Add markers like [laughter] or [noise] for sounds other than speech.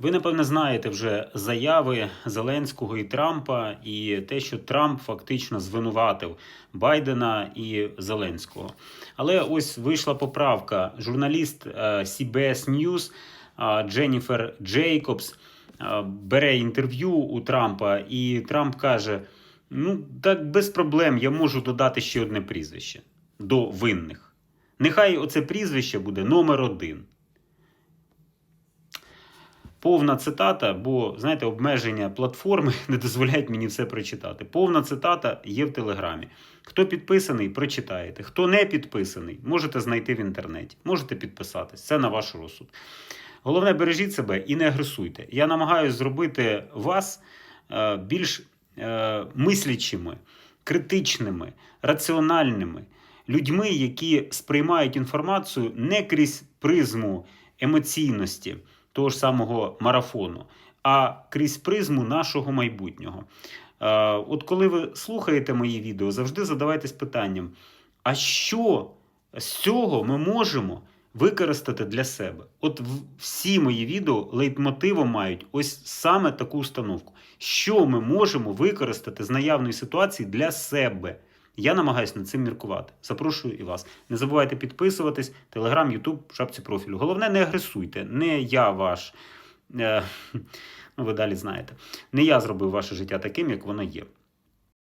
Ви, напевне, знаєте вже заяви Зеленського і Трампа, і те, що Трамп фактично звинуватив Байдена і Зеленського. Але ось вийшла поправка. Журналіст е, CBS News е, Дженніфер Джейкобс е, бере інтерв'ю у Трампа, і Трамп каже: Ну, так без проблем я можу додати ще одне прізвище до винних. Нехай оце прізвище буде номер один. Повна цитата, бо знаєте, обмеження платформи [laughs] не дозволяють мені все прочитати. Повна цитата є в Телеграмі. Хто підписаний, прочитаєте. Хто не підписаний, можете знайти в інтернеті. Можете підписатись. Це на ваш розсуд. Головне, бережіть себе і не агресуйте. Я намагаюся зробити вас е, більш е, мислячими, критичними, раціональними людьми, які сприймають інформацію не крізь призму емоційності того ж самого марафону, а крізь призму нашого майбутнього. Е, От коли ви слухаєте мої відео, завжди задавайтесь питанням: а що з цього ми можемо використати для себе? От всі мої відео лейтмотивом мають ось саме таку установку. Що ми можемо використати з наявної ситуації для себе? Я намагаюся над цим міркувати. Запрошую і вас. Не забувайте підписуватись, Телеграм, Ютуб, шапці профілю. Головне, не агресуйте. Не я ваш. Е, [laughs] ну, ви далі знаєте. Не я зробив ваше життя таким, як воно є.